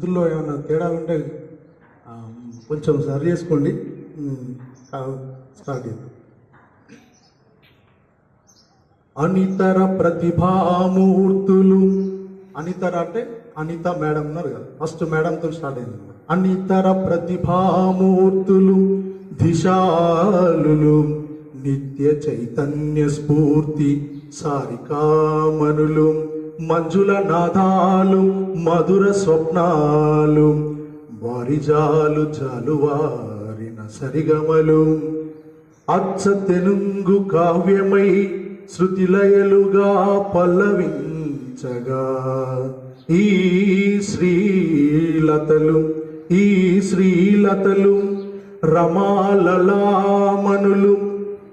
శృతుల్లో ఏమైనా తేడాలు ఉంటే కొంచెం సరి చేసుకోండి. స్టార్ట్ చేద్దాం. అనితర ప్రతిభామూర్తులు. అనితర అంటే అనిత మేడం ఉన్నారు కదా ఫస్ట్ మేడంతో స్టార్ట్ అయింది అనితర ప్రతిభామూర్తులు దిశాలులు నిత్య చైతన్య స్ఫూర్తి సారికామనులు. మంజుల నాదాలు మధుర స్వప్నాలు వారిజాలు జాలువారిన సరిగమలు. అచ్చ తెలుగు కావ్యమై శృతిలయలుగా పల్లవించగా. ఈ శ్రీలతలు ఈ శ్రీలతలు రమాలలామనులు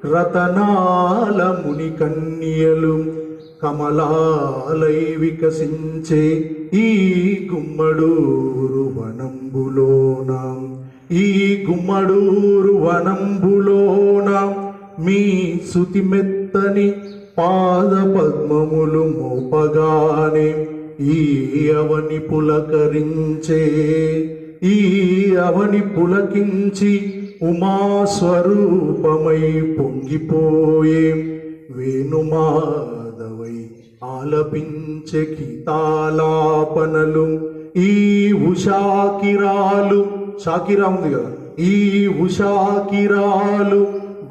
రతనాల ముని కన్యలు కమలాలై వికసించే ఈ గుమ్మడూరు వనంబులోన. ఈ గుమ్మడూరు వనంబులోన మీ సుతిమెత్తని పాద పద్మములు మోపగానే ఈ అవని పులకరించే ఈ అవని పులకించి ఉమాస్వరూపమై పొంగిపోయే వేణుమా ఆలపించే గీతాలాపనలు ఈ ఉషాకిరాలు షాకిరా ఉంది కదా ఈ ఉషాకిరాలు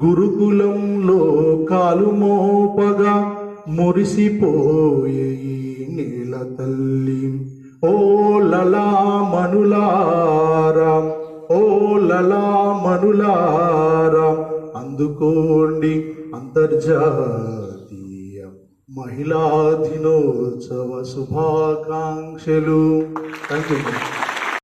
గురుకులంలో కాలు మోపగా మురిసిపోయే నీల తల్లి. ఓ లలా మనులారా ఓ లలా మనులారా అందుకోండి అంతర్జాల మహిళా దినోత్సవ శుభాకాంక్షలు. Thank you